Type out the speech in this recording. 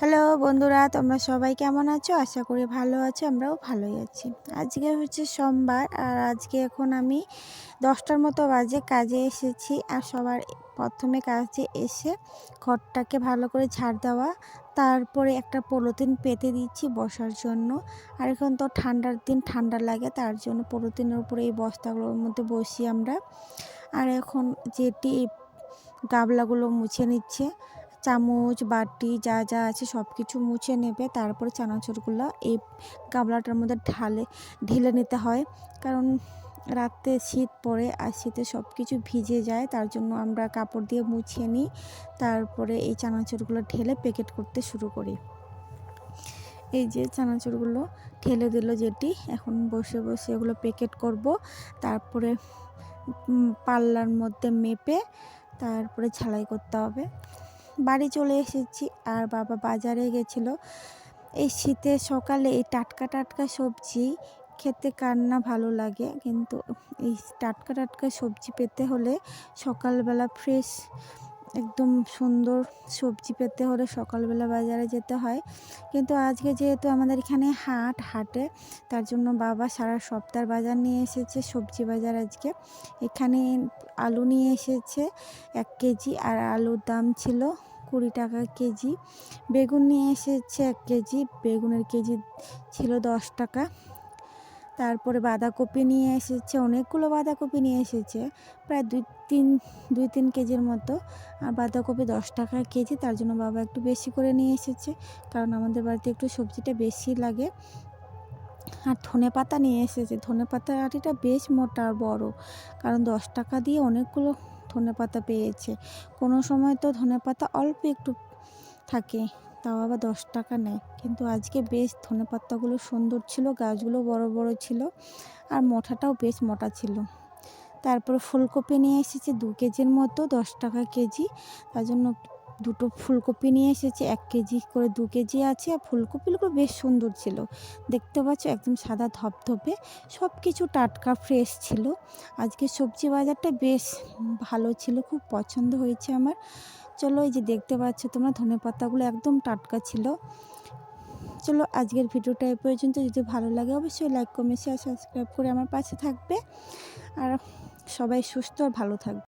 Hello বন্ধুরা, তোমরা সবাই কেমন আছো? আশা করি ভালো আছো, আমরাও ভালোই আছি। আজকে হচ্ছে সোমবার, আর আজকে এখন আমি দশটার মতো বাজে কাজে এসেছি, আর সবার প্রথমে কাজে এসে ঘরটাকে ভালো করে ঝাড় দেওয়া, তারপরে একটা পলিথিন পেতে দিচ্ছি বসার জন্য। আর এখন তো ঠান্ডার দিন, ঠান্ডা লাগে, তার জন্য পলিথিনের উপরে এই বস্তাগুলোর মধ্যে বসি আমরা। আর এখন যেটি গাবলাগুলো মুছে নিচ্ছে চামচ, বাটি, যা যা আছে সব কিছু মুছে নেবে। তারপরে চানাচুরগুলো এই গামলাটার মধ্যে ঢালে, ঢেলে নিতে হয়। কারণ রাতে শীত পড়ে আর শীতে সব কিছু ভিজে যায়, তার জন্য আমরা কাপড় দিয়ে মুছিয়ে নিই। তারপরে এই চানাচুরগুলো ঢেলে প্যাকেট করতে শুরু করি। এই যে চানাচুরগুলো ঢেলে দিল যেটি, এখন বসে বসে এগুলো প্যাকেট করব। তারপরে পাল্লার মধ্যে মেপে তারপরে ঝালাই করতে হবে। বাড়ি চলে এসেছি আর বাবা বাজারে গেছিল। এই শীতে সকালে এই টাটকা টাটকা সবজি খেতে কার না ভালো লাগে। কিন্তু এই টাটকা টাটকা সবজি পেতে হলে সকালবেলা ফ্রেশ একদম সুন্দর সবজি পেতে হলে সকালবেলা বাজারে যেতে হয়। কিন্তু আজকে যেহেতু আমাদের এখানে হাট, হাটে, তার জন্য বাবা সারা সপ্তাহ বাজার নিয়ে এসেছে, সবজি বাজার আজকে। এখানে আলু নিয়ে এসেছে এক কেজি আর আলুর দাম ছিল কুড়ি টাকা কেজি। বেগুন নিয়ে এসেছে এক কেজি, বেগুনের কেজি ছিল দশ টাকা। তারপরে বাঁধাকপি নিয়ে এসেছে, অনেকগুলো বাঁধাকপি নিয়ে এসেছে, প্রায় দুই, তিন দুই, তিন কেজির মতো। আর বাঁধাকপি দশ টাকা কেজি, তার জন্য বাবা একটু বেশি করে নিয়ে এসেছে, কারণ আমাদের বাড়িতে একটু সবজিটা বেশি লাগে। আর ধনে পাতা নিয়ে এসেছে, ধনে পাতার আটিটা বেশ মোটা আর বড়, কারণ দশ টাকা দিয়ে অনেকগুলো ধনে পাতা পেয়েছে। কোনো সময় তো ধনে পাতা অল্প একটু থাকে তাও আবার দশ টাকা নেয়। কিন্তু আজকে বেশ ধনে পাতাগুলো সুন্দর ছিল, গাছগুলো বড় বড় ছিল আর মোটাটাও বেশ মোটা ছিল। তারপরে ফুলকপি নিয়ে এসেছে দু কেজির মতো, দশ টাকা কেজি। তার জন্য দুটো ফুলকপি নিয়ে এসেছে, এক কেজি করে দু কেজি আছে। আর ফুলকপিগুলো বেশ সুন্দর ছিল। দেখতে পাচ্ছ একদম সাদা ধপধপে সব কিছু টাটকা ফ্রেশ ছিল। আজকে সবজি বাজারটা বেশ ভালো ছিল, খুব পছন্দ হয়েছে আমার। চলো এই যে দেখতে পাচ্ছ তোমরা, ধনে পাতাগুলো একদম টাটকা ছিল। চলো আজকের ভিডিওটা এ পর্যন্ত। যদি ভালো লাগে অবশ্যই লাইক কমেন্ট শেয়ার সাবস্ক্রাইব করে আমার পাশে থাকবে। আর সবাই সুস্থ আর ভালো থাকবে।